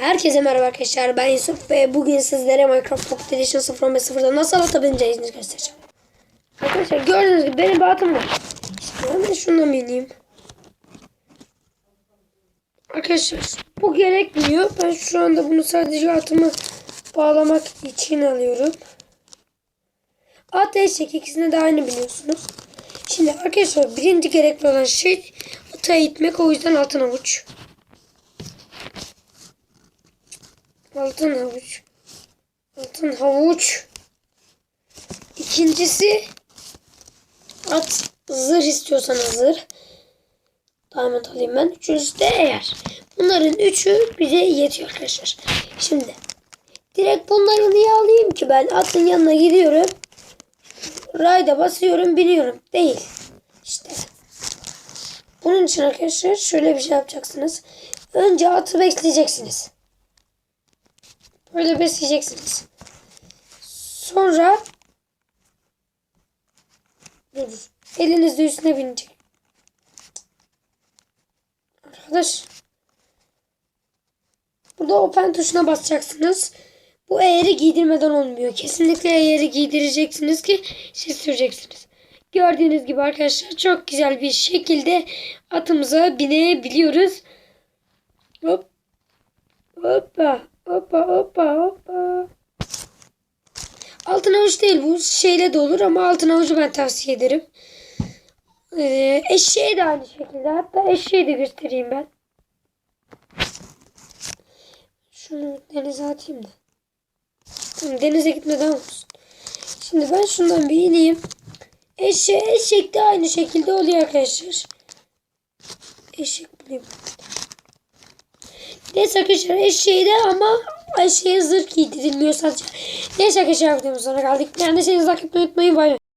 Herkese merhaba arkadaşlar ben Yusuf ve bugün sizlere Minecraft Pocket Edition 0.0'da nasıl atabileceğinizi göstereceğim. Arkadaşlar gördüğünüz gibi benim bir atım var. Ben de şundan bineyim. Arkadaşlar bu gerekmiyor. Ben şu anda bunu sadece atımı bağlamak için alıyorum. At eşek ikisine de aynı biliyorsunuz. Şimdi arkadaşlar birinci gerekli olan şey ata itmek o yüzden altın avuç. Altın havuç. Altın havuç. İkincisi at zırh istiyorsanız zırh. Diamond alayım ben. Üçüncüsü de eğer. Bunların üçü bize yetiyor arkadaşlar. Şimdi direkt bunları niye alayım ki ben atın yanına gidiyorum. Rayda basıyorum biniyorum. Değil. İşte. Bunun için arkadaşlar şöyle bir şey yapacaksınız. Önce atı besleyeceksiniz. Böyle besleyeceksiniz. Sonra dur, elinizde üstüne binecek. Arkadaş burada open tuşuna basacaksınız. Bu eğeri giydirmeden olmuyor. Kesinlikle eğeri giydireceksiniz ki şey süreceksiniz. Gördüğünüz gibi arkadaşlar çok güzel bir şekilde atımıza binebiliyoruz. Hop. Hoppa. Hoppa hoppa hoppa. Altın avuç değil bu şeyle de olur ama altın avucu ben tavsiye ederim. Ee, eşeğe de aynı şekilde. Hatta eşeği de göstereyim ben. Şunu denize atayım da. Tamam, denize gitmeden olsun. Şimdi ben şundan bir ineyim. Eşe, eşek de aynı şekilde oluyor arkadaşlar. Eşek bulayım. Neyse arkadaşlar eşeği de ama eşeğe zırh giydirilmiyor sadece. Neyse arkadaşlar videomuz sonuna geldik. Seni takip etmeyi unutmayın. Bay.